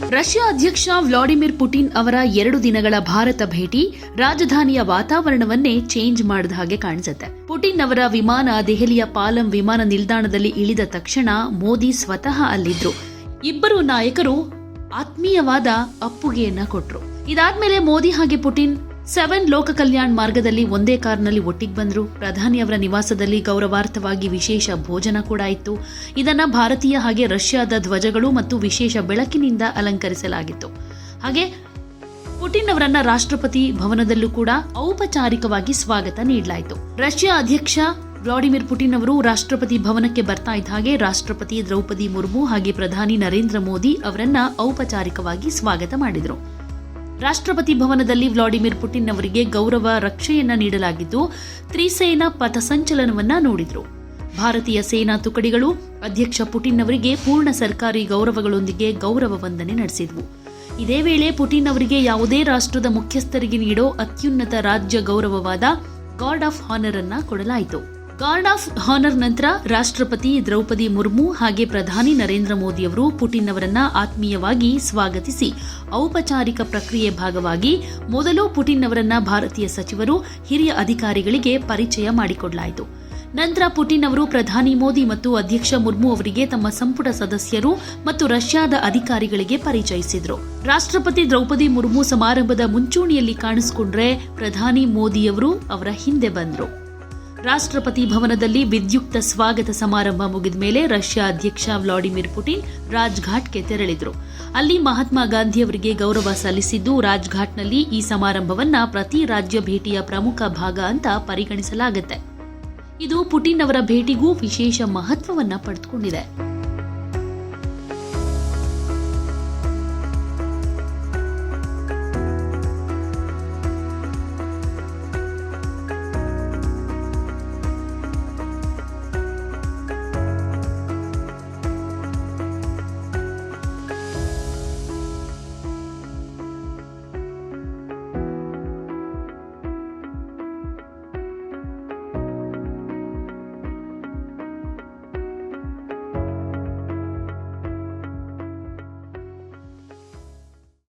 Russia ಅಧ್ಯಕ್ಷ Vladimir Putin ಅವರ ಎರಡು ದಿನಗಳ ಭಾರತ ಭೇಟಿ ರಾಜಧಾನಿಯ ವಾತಾವರಣವನ್ನೇ ಚೇಂಜ್ ಮಾಡಿದ ಹಾಗೆ ಕಾಣಿಸುತ್ತೆ. ಪುಟಿನ್ ಅವರ ವಿಮಾನ ದೆಹಲಿಯ ಪಾಲಂ ವಿಮಾನ ನಿಲ್ದಾಣದಲ್ಲಿ ಇಳಿದ ತಕ್ಷಣ ಮೋದಿ ಸ್ವತಃ ಅಲ್ಲಿದ್ರು. ಇಬ್ಬರು ನಾಯಕರು ಆತ್ಮೀಯವಾದ ಅಪ್ಪುಗೆಯನ್ನ ಕೊಟ್ರು. ಇದಾದ್ಮೇಲೆ ಮೋದಿ ಹಾಗೆ ಪುಟಿನ್ ಸೆವೆನ್ ಲೋಕ ಕಲ್ಯಾಣ್ ಮಾರ್ಗದಲ್ಲಿ ಒಂದೇ ಕಾರ್ನಲ್ಲಿ ಒಟ್ಟಿಗೆ ಬಂದರು. ಪ್ರಧಾನಿ ಅವರ ನಿವಾಸದಲ್ಲಿ ಗೌರವಾರ್ಥವಾಗಿ ವಿಶೇಷ ಭೋಜನ ಕೂಡ ಇತ್ತು. ಇದನ್ನ ಭಾರತೀಯ ಹಾಗೆ ರಷ್ಯಾದ ಧ್ವಜಗಳು ಮತ್ತು ವಿಶೇಷ ಬೆಳಕಿನಿಂದ ಅಲಂಕರಿಸಲಾಗಿತ್ತು. ಹಾಗೆ ಪುಟಿನ್ ಅವರನ್ನ ರಾಷ್ಟ್ರಪತಿ ಭವನದಲ್ಲೂ ಕೂಡ ಔಪಚಾರಿಕವಾಗಿ ಸ್ವಾಗತ ನೀಡಲಾಯಿತು. ರಷ್ಯಾ ಅಧ್ಯಕ್ಷ ವ್ಲಾಡಿಮಿರ್ ಪುಟಿನ್ ಅವರು ರಾಷ್ಟ್ರಪತಿ ಭವನಕ್ಕೆ ಬರ್ತಾ ಇದ್ದ ಹಾಗೆ ರಾಷ್ಟ್ರಪತಿ ದ್ರೌಪದಿ ಮುರ್ಮು ಹಾಗೆ ಪ್ರಧಾನಿ ನರೇಂದ್ರ ಮೋದಿ ಅವರನ್ನ ಔಪಚಾರಿಕವಾಗಿ ಸ್ವಾಗತ ಮಾಡಿದರು. ರಾಷ್ಟ್ರಪತಿ ಭವನದಲ್ಲಿ ವ್ಲಾಡಿಮಿರ್ ಪುಟಿನ್ ಅವರಿಗೆ ಗೌರವ, ರಕ್ಷೆಯನ್ನ ನೀಡಲಾಗಿದ್ದು, ತ್ರಿಸೇನಾ ಪಥಸಂಚಲನವನ್ನ ನೋಡಿದರು. ಭಾರತೀಯ ಸೇನಾ ತುಕಡಿಗಳು ಅಧ್ಯಕ್ಷ ಪುಟಿನ್ ಅವರಿಗೆ ಪೂರ್ಣ ಸರ್ಕಾರಿ ಗೌರವಗಳೊಂದಿಗೆ ಗೌರವ ವಂದನೆ ನಡೆಸಿದವು. ಇದೇ ವೇಳೆ ಪುಟಿನ್ ಅವರಿಗೆ ಯಾವುದೇ ರಾಷ್ಟ್ರದ ಮುಖ್ಯಸ್ಥರಿಗೆ ನೀಡೋ ಅತ್ಯುನ್ನತ ರಾಜ್ಯ ಗೌರವವಾದ ಗಾರ್ಡ್ ಆಫ್ ಹಾನರ್ ಅನ್ನ ಕೊಡಲಾಯಿತು. ಗಾರ್ಡ್ ಆಫ್ ಹಾನರ್ ನಂತರ ರಾಷ್ಟ್ರಪತಿ ದ್ರೌಪದಿ ಮುರ್ಮು ಹಾಗೆ ಪ್ರಧಾನಿ ನರೇಂದ್ರ ಮೋದಿ ಅವರು ಪುಟಿನ್ ಅವರನ್ನ ಆತ್ಮೀಯವಾಗಿ ಸ್ವಾಗತಿಸಿ ಔಪಚಾರಿಕ ಪ್ರಕ್ರಿಯೆ ಭಾಗವಾಗಿ ಮೊದಲು ಪುಟಿನ್ ಅವರನ್ನ ಭಾರತೀಯ ಸಚಿವರು, ಹಿರಿಯ ಅಧಿಕಾರಿಗಳಿಗೆ ಪರಿಚಯ ಮಾಡಿಕೊಡಲಾಯಿತು. ನಂತರ ಪುಟಿನ್ ಅವರು ಪ್ರಧಾನಿ ಮೋದಿ ಮತ್ತು ಅಧ್ಯಕ್ಷ ಮುರ್ಮು ಅವರಿಗೆ ತಮ್ಮ ಸಂಪುಟ ಸದಸ್ಯರು ಮತ್ತು ರಷ್ಯಾದ ಅಧಿಕಾರಿಗಳಿಗೆ ಪರಿಚಯಿಸಿದರು. ರಾಷ್ಟ್ರಪತಿ ದ್ರೌಪದಿ ಮುರ್ಮು ಸಮಾರಂಭದ ಮುಂಚೂಣಿಯಲ್ಲಿ ಕಾಣಿಸಿಕೊಂಡ್ರೆ ಪ್ರಧಾನಿ ಮೋದಿಯವರು ಅವರ ಹಿಂದೆ ಬಂದ್ರು. ರಾಷ್ಟ್ರಪತಿ ಭವನದಲ್ಲಿ ವಿದ್ಯುಕ್ತ ಸ್ವಾಗತ ಸಮಾರಂಭ ಮುಗಿದ ಮೇಲೆ ರಷ್ಯಾ ಅಧ್ಯಕ್ಷ ವ್ಲಾಡಿಮಿರ್ ಪುಟಿನ್ ರಾಜ್ಘಾಟ್ಗೆ ತೆರಳಿದರು. ಅಲ್ಲಿ ಮಹಾತ್ಮ ಗಾಂಧಿಯವರಿಗೆ ಗೌರವ ಸಲ್ಲಿಸಿದ್ದು, ರಾಜ್ಘಾಟ್ನಲ್ಲಿ ಈ ಸಮಾರಂಭವನ್ನ ಪ್ರತಿ ರಾಜ್ಯ ಭೇಟಿಯ ಪ್ರಮುಖ ಭಾಗ ಅಂತ ಪರಿಗಣಿಸಲಾಗುತ್ತೆ. ಇದು ಪುಟಿನ್ ಅವರ ಭೇಟಿಗೂ ವಿಶೇಷ ಮಹತ್ವವನ್ನ ಪಡೆದುಕೊಂಡಿದೆ.